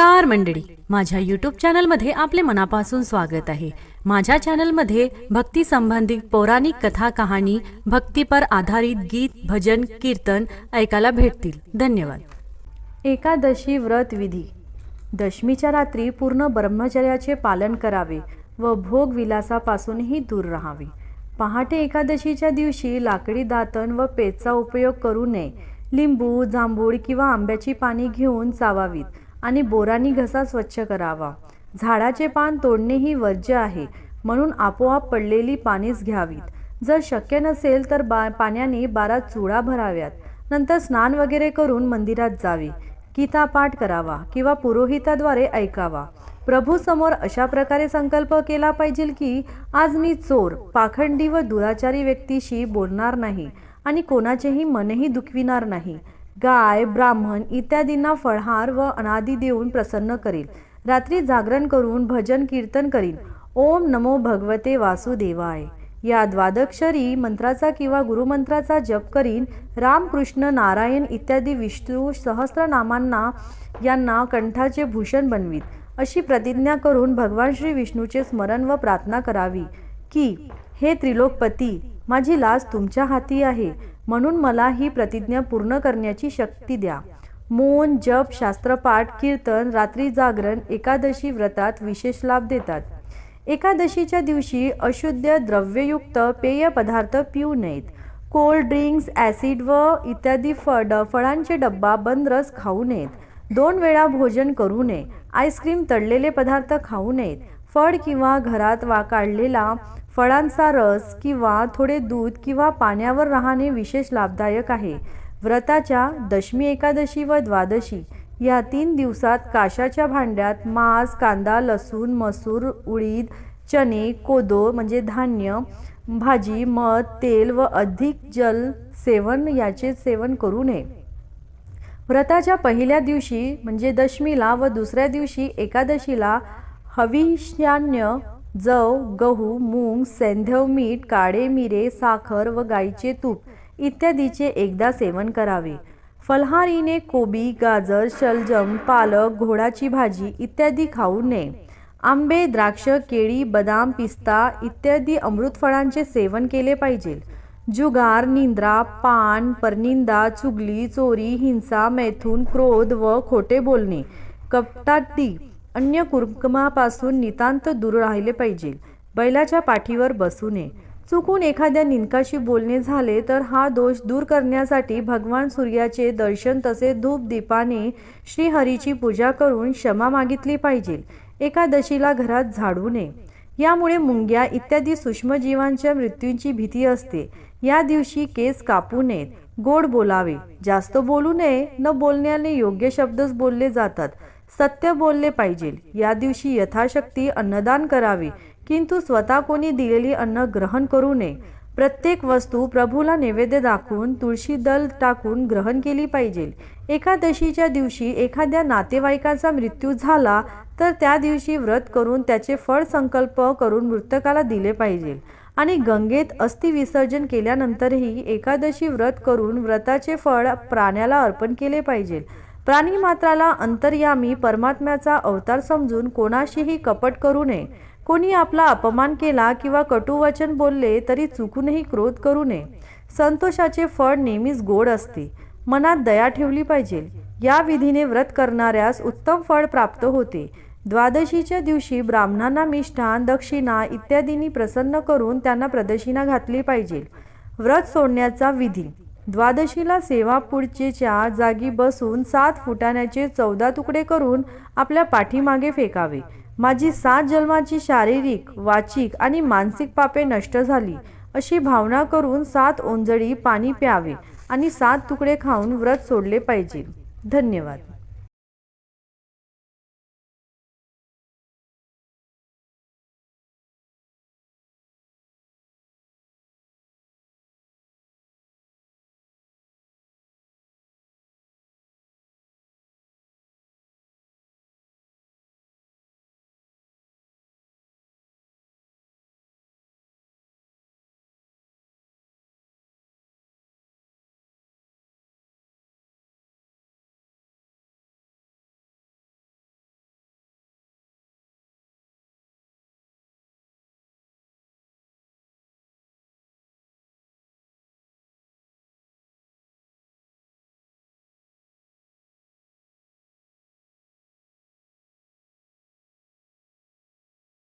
नमस्कार मंडळी. माझ्या यूट्यूब चॅनलमध्ये आपले मनापासून स्वागत आहे. माझ्या चॅनलमध्ये भक्ती संबंधित पौराणिक कथा कहाणी भक्तीपर आधारित गीत भजन कीर्तन ऐकायला भेटतील. धन्यवाद. एकादशी व्रत विधी. दशमीच्या रात्री पूर्ण ब्रह्मचर्याचे पालन करावे व भोग विलासापासूनही दूर राहावे. पहाटे एकादशीच्या दिवशी लाकडी दातण व पेचचा उपयोग करू नये. लिंबू जांभूळ किंवा आंब्याची पाने घेऊन चावावीत. आणि बोरानी घसा स्वच्छ करावा. झाडाचे पान तोडणेही वर्ज्य आहे म्हणून आपोआप पडलेली पानेच घ्यावीत. जर शक्य नसेल तर बा पाण्याने बारा चुडा भराव्यात. नंतर स्नान वगैरे करून मंदिरात जावे. गीता पाठ करावा किंवा पुरोहिताद्वारे ऐकावा. प्रभू समोर अशा प्रकारे संकल्प केला पाहिजे की आज मी चोर पाखंडी व दुराचारी व्यक्तीशी बोलणार नाही आणि कोणाचेही मनही दुखविणार नाही. गाय ब्राह्मण इत्यादींना फळहार व अनादी देऊन प्रसन्न करील. रात्री जागरण करून भजन कीर्तन करीन. ओम नमो भगवते वासुदेवाय. या द्वादक्षरी मंत्राचा किंवा गुरुमंत्राचा जप करीन. रामकृष्ण नारायण इत्यादी विष्णू सहस्रनामांना यांना कंठाचे भूषण बनवीत. अशी प्रतिज्ञा करून भगवान श्री विष्णूचे स्मरण व प्रार्थना करावी की हे त्रिलोकपती माझी लाज तुमच्या हाती आहे. म्हणून मला ही प्रतिज्ञा पूर्ण करण्याची शक्ती द्या. मौन जप शास्त्रपाठ कीर्तन रात्री जागरण एकादशी व्रतात विशेष लाभ देतात. एकादशीच्या दिवशी अशुद्ध द्रव्ययुक्त पेय पदार्थ पिऊ नयेत. कोल्ड ड्रिंक्स ॲसिड व इत्यादी फड फळांचे डब्बा बंद रस खाऊ नयेत. दोन वेळा भोजन करू नये. आईस्क्रीम तळलेले पदार्थ खाऊ नयेत. फळ किंवा घरात वा काढलेला फळांचा रस किंवा थोडे दूध किंवा पाण्यावर राहणे विशेष लाभदायक आहे. व्रताच्या दशमी एकादशी व द्वादशी या तीन दिवसात काशाच्या भांड्यात मांस कांदा लसूण मसूर उडीद चणे कोदो म्हणजे धान्य भाजी मध तेल व अधिक जल सेवन याचे सेवन करू नये. व्रताच्या पहिल्या दिवशी म्हणजे दशमीला व दुसऱ्या दिवशी एकादशीला हविष्यान्य जव गहू मूग सेंधव मीठ काळे मिरे साखर व गाईचे तूप इत्यादीचे एकदा सेवन करावे. फलहारीने कोबी गाजर शलजम पालक घोडाची भाजी इत्यादी खाऊ नये. आंबे द्राक्ष केळी बदाम पिस्ता इत्यादी अमृतफळांचे सेवन केले पाहिजे. जुगार निंद्रा पान परनिंदा चुगली चोरी हिंसा मैथून क्रोध व खोटे बोलणे. कपटाटी अन्य कुर्कमापासून नितांत दूर राहिले पाहिजे. बैलाच्या पाठीवर बसू नये. चुकून एखाद्या निंदकाशी बोलणे झाले तर हा दोष दूर करण्यासाठी भगवान सूर्याचे दर्शन तसे धूप दीपाने श्रीहरीची पूजा करून क्षमा मागितली पाहिजे. एकादशीला घरात झाडू नये. यामुळे मुंग्या इत्यादी सूक्ष्मजीवांच्या मृत्यूंची भीती असते. या दिवशी केस कापू नयेत. गोड बोलावे. जास्त बोलू नये. न बोलण्याने योग्य शब्दच बोलले जातात. सत्य बोलले पाहिजे. या दिवशी यथाशक्ती अन्नदान करावे किंतु स्वतः कोणी दिलेली अन्न ग्रहण करू नये. प्रत्येक वस्तू प्रभूला नैवेद्य दाखवून तुळशी दल टाकून ग्रहण केली पाहिजे. एकादशीच्या दिवशी एखाद्या नातेवाईकाचा मृत्यू झाला तर त्या दिवशी व्रत करून त्याचे फळ संकल्प करून मृतकाला दिले पाहिजे. आणि गंगेत अस्थि विसर्जन केल्यानंतरही एकादशी व्रत करून व्रताचे फळ प्राण्याला अर्पण केले पाहिजे. प्राणी मात्राला अंतर्यामी परमात्म्याचा अवतार समजून कोणाशीही कपट करू नये. कोणी आपला अपमान केला किंवा कटुवचन बोलले तरी चुकूनही क्रोध करू नये. संतोषाचे फळ नेहमीच गोड असते. मनात दया ठेवली पाहिजे. या विधीने व्रत करणाऱ्यास उत्तम फळ प्राप्त होते. द्वादशीच्या दिवशी ब्राह्मणांना मिष्ठान दक्षिणा इत्यादींनी प्रसन्न करून त्यांना प्रदक्षिणा घातली पाहिजे. व्रत सोडण्याचा विधी. द्वादशीला सेवा पुढचेच्या जागी बसून सात फुटाण्याचे चौदा तुकडे करून आपल्या पाठीमागे फेकावे. माझी सात जन्माची शारीरिक वाचिक आणि मानसिक पापे नष्ट झाली. अशी भावना करून सात ओंजळी पाणी प्यावे आणि सात तुकडे खाऊन व्रत सोडले पाहिजे. धन्यवाद.